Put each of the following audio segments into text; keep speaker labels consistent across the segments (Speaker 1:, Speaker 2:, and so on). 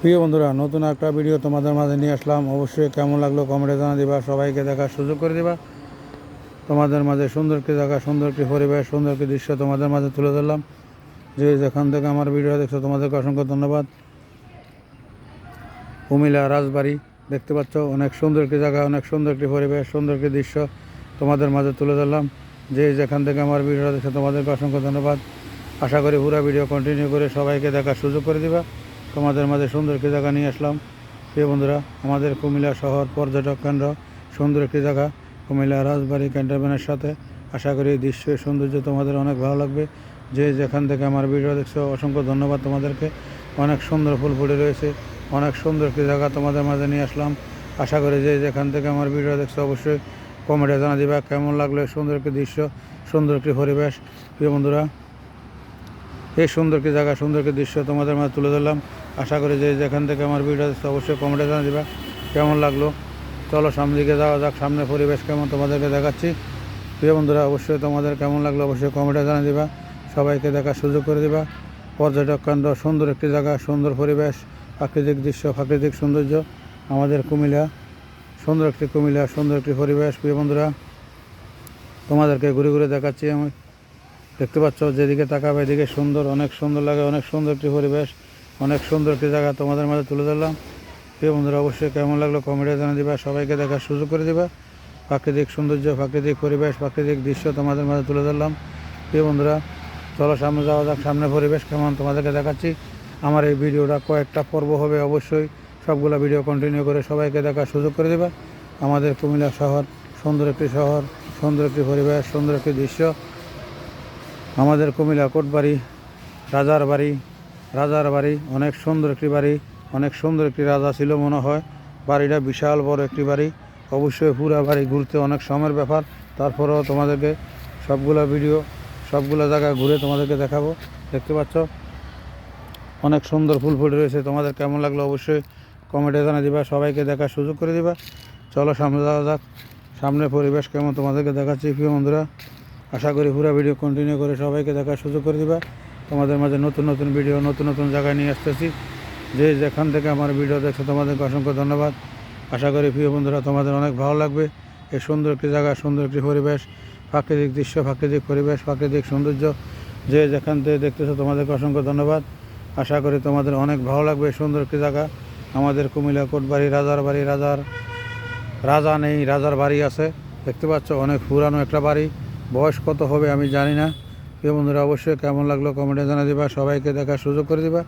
Speaker 1: প্রিয় বন্ধুরা, নতুন একটা ভিডিও তোমাদের মাঝে নিয়ে আসলাম। অবশ্যই কেমন লাগল কমেন্টে জানা দিবা, সবাইকে দেখার সুযোগ করে দিবা। তোমাদের মাঝে সুন্দর একটি জায়গা, সুন্দর একটি পরিবেশ, সুন্দর একটি দৃশ্য তোমাদের মাঝে তুলে ধরলাম। যে যেখান থেকে আমার ভিডিও দেখছ, তোমাদেরকে অসংখ্য ধন্যবাদ। কুমিল্লা রাজবাড়ি, দেখতে পাচ্ছ, অনেক সুন্দর একটি জায়গা, অনেক সুন্দর একটি পরিবেশ, সুন্দর একটি দৃশ্য তোমাদের মাঝে তুলে ধরলাম। যে যেখান থেকে আমার ভিডিও দেখছ, তোমাদেরকে অসংখ্য ধন্যবাদ। আশা করি পুরো ভিডিও কন্টিনিউ করে সবাইকে দেখার সুযোগ করে দিবা। তোমাদের মাঝে সুন্দর একটি জায়গা নিয়ে আসলাম। প্রিয় বন্ধুরা, আমাদের কুমিল্লা শহর পর্যটক কেন্দ্র, সুন্দর একটি জায়গা, কুমিল্লা রাজবাড়ি ক্যান্টনমেন্টের সাথে। আশা করি এই দৃশ্যের সৌন্দর্য তোমাদের অনেক ভালো লাগবে। যে যেখান থেকে আমার ভিডিও দেখছ, অসংখ্য ধন্যবাদ তোমাদেরকে। অনেক সুন্দর ফুল ফুটে রয়েছে, অনেক সুন্দর একটি জায়গা তোমাদের মাঝে নিয়ে আসলাম। আশা করি যে যেখান থেকে আমার ভিডিও দেখছ, অবশ্যই কমেন্টে জানা দিবা, কেমন লাগল সুন্দর একটি দৃশ্য, সুন্দর একটি পরিবেশ। প্রিয় বন্ধুরা এই সুন্দর একটি জায়গা সুন্দর একটি দৃশ্য তোমাদের মাঝে তুলে ধরলাম। আশা করি যে যেখান থেকে আমার ভিডিও অবশ্যই কমেন্টে জানা দিবা। কেমন লাগল? চলো সামনে দিকে যাওয়া যাক, সামনে পরিবেশ কেমন তোমাদেরকে দেখাচ্ছি। প্রিয় বন্ধুরা, অবশ্যই তোমাদের কেমন লাগল অবশ্যই কমেন্টে জানা দিবা। সবাইকে দেখার সুযোগ করে দিবা। পর্যটক কেন্দ্র, সুন্দর একটি জায়গা, সুন্দর পরিবেশ, প্রাকৃতিক দৃশ্য, প্রাকৃতিক সৌন্দর্য। আমাদের কুমিল্লা, সুন্দর একটি কুমিল্লা, সুন্দর একটি পরিবেশ। প্রিয় বন্ধুরা, তোমাদেরকে ঘুরে ঘুরে দেখাচ্ছি আমি। দেখতে পাচ্ছ, যেদিকে তাকাবে এদিকে সুন্দর, অনেক সুন্দর লাগে, অনেক সুন্দর একটি পরিবেশ, অনেক সুন্দর একটি জায়গা তোমাদের মাঝে তুলে ধরলাম। প্রিয় বন্ধুরা, অবশ্যই কেমন লাগল কমেন্টে জানা দিবা, সবাইকে দেখার সুযোগ করে দিবা। প্রাকৃতিক সৌন্দর্য, প্রাকৃতিক পরিবেশ, প্রাকৃতিক দৃশ্য তোমাদের মাঝে তুলে ধরলাম। প্রিয় বন্ধুরা, চলো সামনে যাওয়া যাক, সামনে পরিবেশ কেমন তোমাদেরকে দেখাচ্ছি। আমার এই ভিডিওটা কয়েকটা পর্ব হবে অবশ্যই, সবগুলো ভিডিও কন্টিনিউ করে সবাইকে দেখার সুযোগ করে দেবা। আমাদের কুমিল্লা শহর সুন্দর একটি শহর, সুন্দর একটি পরিবেশ, সুন্দর একটি দৃশ্য আমাদের কুমিল্লা কোটবাড়ি, রাজার বাড়ি রাজার বাড়ি, অনেক সুন্দর একটি বাড়ি, অনেক সুন্দর একটি রাজা ছিল মনে হয়। বাড়িটা বিশাল বড় একটি বাড়ি। অবশ্যই পুরা বাড়ি ঘুরতে অনেক সময়ের ব্যাপার। তারপরেও তোমাদেরকে সবগুলো ভিডিও সবগুলো জায়গায় ঘুরে তোমাদেরকে দেখাবো। দেখতে পাচ্ছ? অনেক সুন্দর ফুল ফুটে রয়েছে। তোমাদের কেমন লাগল অবশ্যই কমেন্টে জানা দিবা। সবাইকে দেখার সুযোগ করে দিবা। চলো সামনে যাওয়া যাক। সামনে পরিবেশ কেমন তোমাদেরকে দেখাচ্ছি। প্রিয় বন্ধুরা আশা করি পুরো ভিডিও কন্টিনিউ করে সবাইকে দেখার সুযোগ করে দিবা। তোমাদের মাঝে নতুন নতুন ভিডিও, নতুন নতুন জায়গায় নিয়ে আসতেছি। যে যেখান থেকে আমার ভিডিও দেখছ, তোমাদেরকে অসংখ্য ধন্যবাদ। আশা করি প্রিয় বন্ধুরা, তোমাদের অনেক ভালো লাগবে। এই সুন্দর একটি জায়গা, সুন্দর একটি পরিবেশ, প্রাকৃতিক দৃশ্য, প্রাকৃতিক পরিবেশ, প্রাকৃতিক সৌন্দর্য। যে যেখান থেকে দেখতেছো, তোমাদেরকে অসংখ্য ধন্যবাদ। আশা করি তোমাদের অনেক ভালো লাগবে সুন্দর একটি জায়গা। আমাদের কুমিল্লা, কোটবাড়ি রাজার বাড়ি রাজার, রাজা নেই, রাজার বাড়ি আছে। দেখতে পাচ্ছ, অনেক পুরানো একটা বাড়ি। বয়স কত হবে আমি জানি না। প্রিয় বন্ধুরা, অবশ্যই কেমন লাগল কমেন্টে জানা দিবা, সবাইকে দেখার সুযোগ করে দিবা।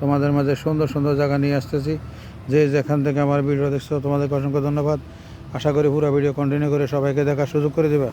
Speaker 1: তোমাদের মাঝে সুন্দর সুন্দর জায়গা নিয়ে আসতেছি। যে যেখান থেকে আমার ভিডিও দেখছ, তোমাদেরকে অসংখ্য ধন্যবাদ। আশা করি পুরো ভিডিও কন্টিনিউ করে সবাইকে দেখার সুযোগ করে দিবা।